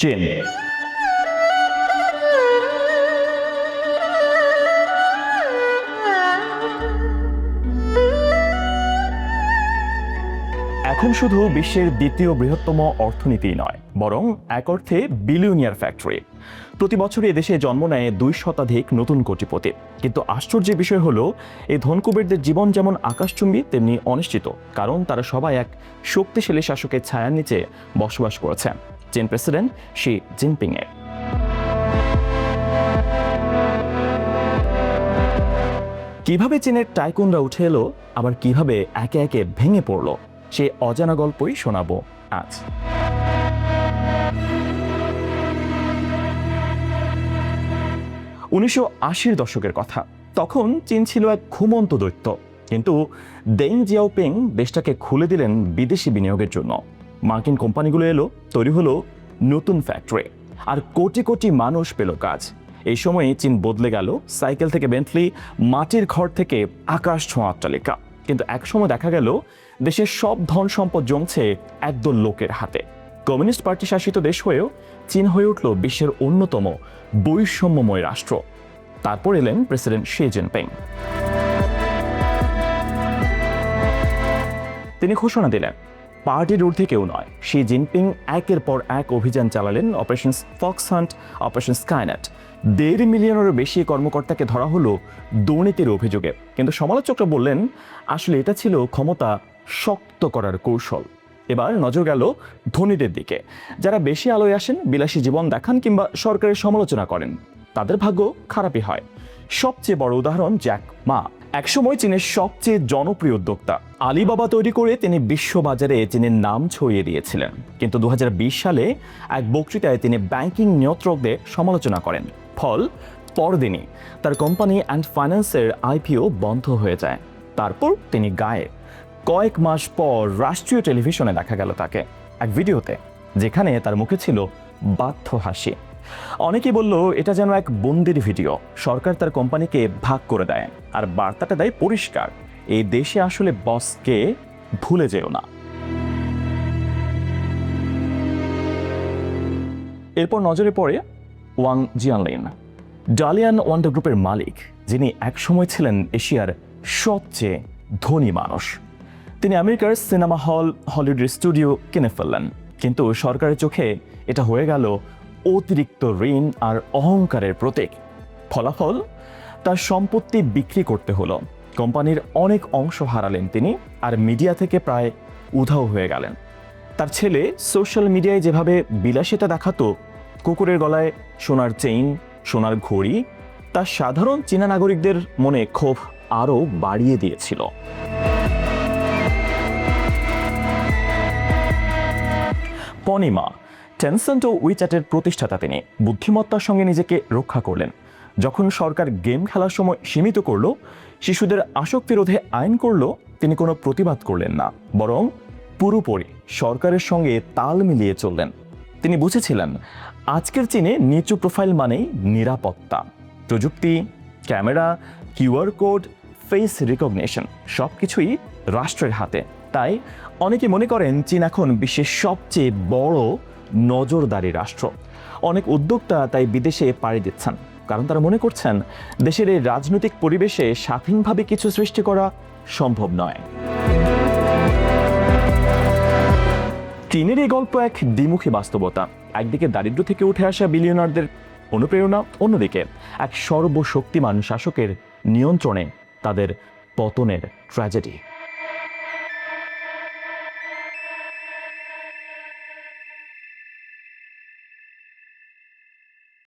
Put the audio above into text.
চীন এখন শুধু বিশ্বের দ্বিতীয় বৃহত্তম অর্থনীতি নয়, বরং এক অর্থে বিলিয়নিয়ার ফ্যাক্টরি প্রতি বছরই এদেশে জন্ম নেয় দুই শতাধিক নতুন কোটিপতি। কিন্তু আশ্চর্যের বিষয় হলো এই ধনকুবেরদের জীবন যেমন আকাশচুম্বী, তেমনি অনিশ্চিত, কারণ তারা সবাই এক শক্তিশালী শাসকের ছায়ার নিচে বসবাস করেছে চীন প্রেসিডেন্ট শি জিনপিং এর কীভাবে চীনের টাইকুনরা উঠে এলো, আবার কীভাবে একে একে ভেঙে পড়ল, সে অজানা গল্পই শোনাবো আজ। উনিশশো আশির দশকের কথা। তখন চীন ছিল এক ঘুমন্ত দৈত্য, কিন্তু দেং জিয়াওপিং দেশটাকে খুলে দিলেন বিদেশি বিনিয়োগের জন্য। মার্কিন কোম্পানিগুলো এলো, তৈরি হলো নতুন ফ্যাক্টরি। আর কোটি কোটি মানুষ পেল কাজ। এই সময়ে চীন বদলে গেল, সাইকেল থেকে বেন্টলি মাটির ঘর থেকে আকাশ ছোঁয়া অট্টালিকা। কিন্তু একসময় দেখা গেল, দেশের সব ধন সম্পদ জমছে একদল লোকের হাতে। কমিউনিস্ট পার্টি শাসিত দেশ হয়েও চীন হয়ে উঠল বিশ্বের অন্যতম বৈষম্যময় রাষ্ট্র। তারপর এলেন প্রেসিডেন্ট শি জিনপিং। তিনি ঘোষণা দিলেন পার্টির ঊর্ধ্বে কেউ নয়। শি জিনপিং একের পর এক অভিযান চালালেন operation fox hunt, operation skynet. দেড় মিলিয়নেরও বেশি কর্মকর্তাকে ধরা হলো দুর্নীতির অভিযোগে। কিন্তু সমালোচকরা বললেন, আসলে এটা ছিল ক্ষমতা শক্ত করার কৌশল। এবার নজর গেল ধনীদের দিকে। যারা বেশি আলোয় আসেন, বিলাসী জীবন দেখান কিংবা সরকারের সমালোচনা করেন, তাদের ভাগ্য খারাপই হয়। সবচেয়ে বড় উদাহরণ জ্যাক মা। একসময় চীনের সবচেয়ে জনপ্রিয় উদ্যোক্তা আলিবাবা তৈরি করে তিনি বিশ্ববাজারে চীনের নাম ছড়িয়ে দিয়েছিলেন। কিন্তু দু হাজার বিশ সালে এক বক্তৃতায় তিনি ব্যাংকিং নিয়ন্ত্রকদের সমালোচনা করেন। ফল, পরদিনই তার কোম্পানি অ্যান্ড ফাইন্যান্সের আইপিও বন্ধ হয়ে যায়। তারপর তিনি গায়ে কয়েক মাস পর রাষ্ট্রীয় টেলিভিশনে দেখা গেল তাকে। এক ভিডিওতে, যেখানে তার মুখে ছিল বাধ্য হাসি। অনেকেই বলল, এটা যেন এক বন্দির ভিডিও। সরকার তার কোম্পানিকে ভাগ করে দেয় আর বার্তাটা দেয় পরিষ্কার। এই দেশে আসলে বসকে ভুলে যেও না। এরপর নজরে পড়ে ওয়াং জিয়ানলিন। ডালিয়ান ওয়ান্ডার গ্রুপের মালিক, যিনি একসময় ছিলেন এশিয়ার সবচেয়ে ধনী মানুষ। তিনি আমেরিকার সিনেমা হল হলিউডের স্টুডিও কিনে ফেললেন। কিন্তু সরকারের চোখে এটা হয়ে গেল অতিরিক্ত ঋণ আর অহংকারের প্রতীক। ফলাফল? তার সম্পত্তি বিক্রি করতে হলো। কোম্পানির অনেক অংশ হারালেন তিনি আর মিডিয়া থেকে প্রায় উধাও হয়ে গেলেন। তার ছেলে সোশ্যাল মিডিয়ায় যেভাবে বিলাসিতা দেখাতো, কুকুরের গলায় সোনার চেইন, সোনার ঘড়ি, তা সাধারণ চীনা নাগরিকদের মনে ক্ষোভ আরও বাড়িয়ে দিয়েছিল। পনিমা টেনসেন্ট ও উইচ্যাটের প্রতিষ্ঠাতা তিনি। বুদ্ধিমত্তার সঙ্গে নিজেকে রক্ষা করলেন। যখন সরকার গেম খেলার সময় সীমিত করল, শিশুদের আসক্তি রোধে আইন করল, তিনি কোনো প্রতিবাদ করলেন না। বরং পুরোপুরি সরকারের সঙ্গে তাল মিলিয়ে চললেন। তিনি বুঝেছিলেন, আজকের চীনে নিচু প্রোফাইল মানেই নিরাপত্তা। প্রযুক্তি, camera QR code, face recognition সব কিছুই রাষ্ট্রের হাতে। তাই অনেকে মনে করেন চীন এখন বিশ্বের সবচেয়ে বড় নজরদারি রাষ্ট্র। অনেক উদ্যোক্তা তাই বিদেশে পাড়ি দিচ্ছেন, কারণ তারা মনে করছেন দেশের এই রাজনৈতিক পরিবেশে স্বাধীনভাবে কিছু সৃষ্টি করা সম্ভব নয়। চীনের এই গল্প এক দ্বিমুখী বাস্তবতা। একদিকে দারিদ্র্য থেকে উঠে আসা বিলিয়নারদের অনুপ্রেরণা, অন্যদিকে এক সর্বশক্তিমান শাসকের নিয়ন্ত্রণে তাদের পতনের ট্র্যাজেডি